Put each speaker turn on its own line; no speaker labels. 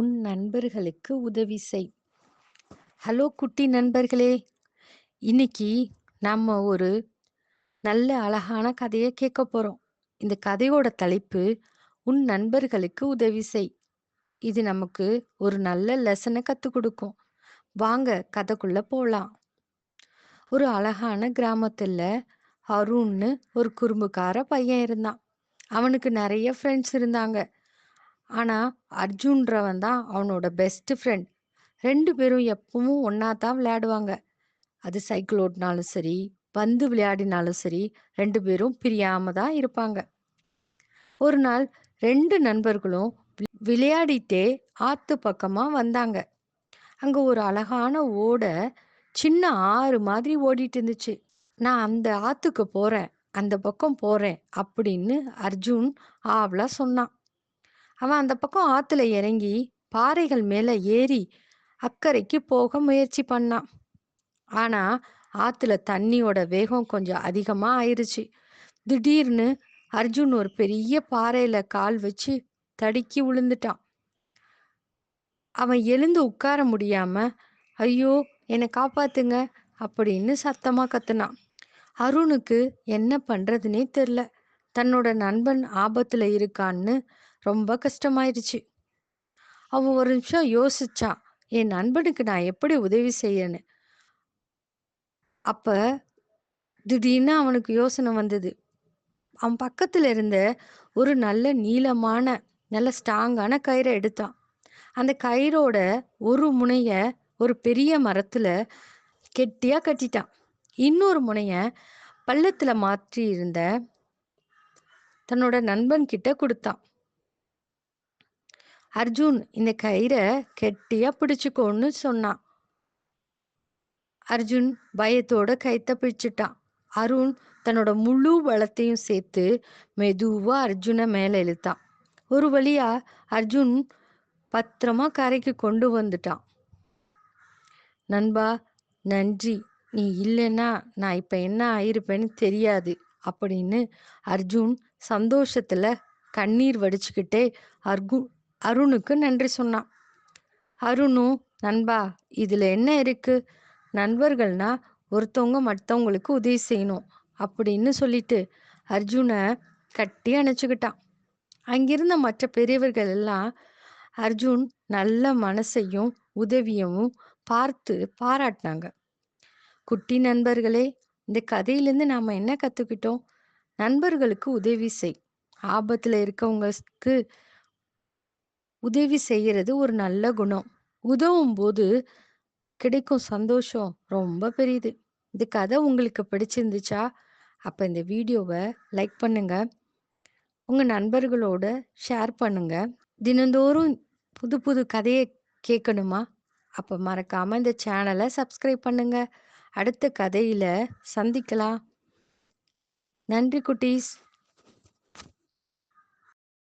உன் நண்பர்களுக்கு உதவி செய். ஹலோ குட்டி நண்பர்களே. இன்னைக்கு நம்ம ஒரு நல்ல அழகான கதையை கேட்க போறோம். இந்த கதையோட தலைப்பு உன் நண்பர்களுக்கு உதவி செய். இது நமக்கு ஒரு நல்ல லெசனை கற்றுக் கொடுக்கும். வாங்க கதைக்குள்ள போலாம். ஒரு அழகான கிராமத்துல அருண்னு ஒரு குறும்புக்கார பையன் இருந்தான். அவனுக்கு நிறைய ஃப்ரெண்ட்ஸ் இருந்தாங்க. ஆனா அர்ஜுன்றவன் தான் அவனோட பெஸ்ட் ஃப்ரெண்ட் ரெண்டு பேரும் எப்பவும் ஒன்னா தான் விளையாடுவாங்க. அது சைக்கிள் ஓட்டினாலும் சரி பந்து விளையாடினாலும் சரி ரெண்டு பேரும் பிரியாம தான் இருப்பாங்க. ஒரு நாள் ரெண்டு நண்பர்களும் விளையாடிட்டே ஆத்து பக்கமா வந்தாங்க. அங்க ஒரு அழகான ஓடை சின்ன ஆறு மாதிரி ஓடிட்டு இருந்துச்சு. நான் அந்த ஆத்துக்கு போறேன் அந்த பக்கம் போறேன் அப்படின்னு அர்ஜுன் ஆவலா சொன்னான். அவன் அந்த பக்கம் ஆத்துல இறங்கி பாறைகள் மேல ஏறி அக்கறைக்கு போக முயற்சி பண்ணான். ஆனா ஆத்துல தண்ணியோட வேகம் கொஞ்சம் அதிகமா ஆயிருச்சு. திடீர்னு அர்ஜுன் ஒரு பெரிய பாறையில கால் வச்சு தடுக்கி விழுந்துட்டான் அவன் எழுந்து உட்கார முடியாம ஐயோ என்னை காப்பாத்துங்க அப்படின்னு சத்தமா கத்துனான். அருணுக்கு என்ன பண்றதுனே தெரில. தன்னோட நண்பன் ஆபத்துல இருக்கான்னு ரொம்ப கஷ்டமாயிருச்சு. அவன் ஒரு நிமிஷம் யோசிச்சான் என் நண்பனுக்கு நான் எப்படி உதவி செய்யன்னு அப்ப திடீர்னு அவனுக்கு யோசனை வந்தது. அவன் பக்கத்துல இருந்த ஒரு நல்ல நீளமான நல்ல ஸ்ட்ராங்கான கயிறை எடுத்தான். அந்த கயிறோட ஒரு முனைய ஒரு பெரிய மரத்துல கெட்டியா கட்டிட்டான். இன்னொரு முனைய பள்ளத்துல மாற்றி இருந்த தன்னோட நண்பன் கிட்ட கொடுத்தான். அர்ஜுன் இந்த கயிறை கெட்டியா பிடிச்சுக்கோன்னு சொன்னான். அர்ஜுன் பயத்தோட கைத்த பிடிச்சிட்டான். அருண் தன்னோட முழு பலத்தையும் சேர்த்து மெதுவா அர்ஜுனை மேல இழுத்தான். ஒரு வழியா அர்ஜுன் பத்திரமா கரைக்கு கொண்டு வந்துட்டான். நண்பா நன்றி. நீ இல்லைன்னா நான் இப்ப என்ன ஆயிருப்பேன்னு தெரியாது அப்படின்னு அர்ஜுன் சந்தோஷத்துல கண்ணீர் வடிச்சுக்கிட்டே அர்கு அருணுக்கு நன்றி சொன்னான். அருணு நண்பா இதுல என்ன இருக்கு? நண்பர்கள்னா ஒருத்தவங்க மற்றவங்களுக்கு உதவி செய்யணும் அப்படின்னு சொல்லிட்டு அர்ஜுனை கட்டி அணைச்சுக்கிட்டான். அங்கிருந்த மற்ற பெரியவர்கள் எல்லாம் அர்ஜுன் நல்ல மனசையும் உதவியவும் பார்த்து பாராட்டினாங்க. குட்டி நண்பர்களே இந்த கதையிலேருந்து நாம் என்ன கற்றுக்கிட்டோம் நண்பர்களுக்கு உதவி செய். ஆபத்தில் இருக்கவங்களுக்கு உதவி செய்யறது ஒரு நல்ல குணம். உதவும் போது கிடைக்கும் சந்தோஷம் ரொம்ப பெரியது. இந்த கதை உங்களுக்கு பிடிச்சிருந்துச்சா? அப்ப இந்த வீடியோவை லைக் பண்ணுங்க. உங்க நண்பர்களோட ஷேர் பண்ணுங்க. தினந்தோறும் புது புது கதையை கேட்கணுமா? அப்ப மறக்காம இந்த சேனலை சப்ஸ்கிரைப் பண்ணுங்க. அடுத்த கதையில சந்திக்கலாம். நன்றி குட்டீஸ்.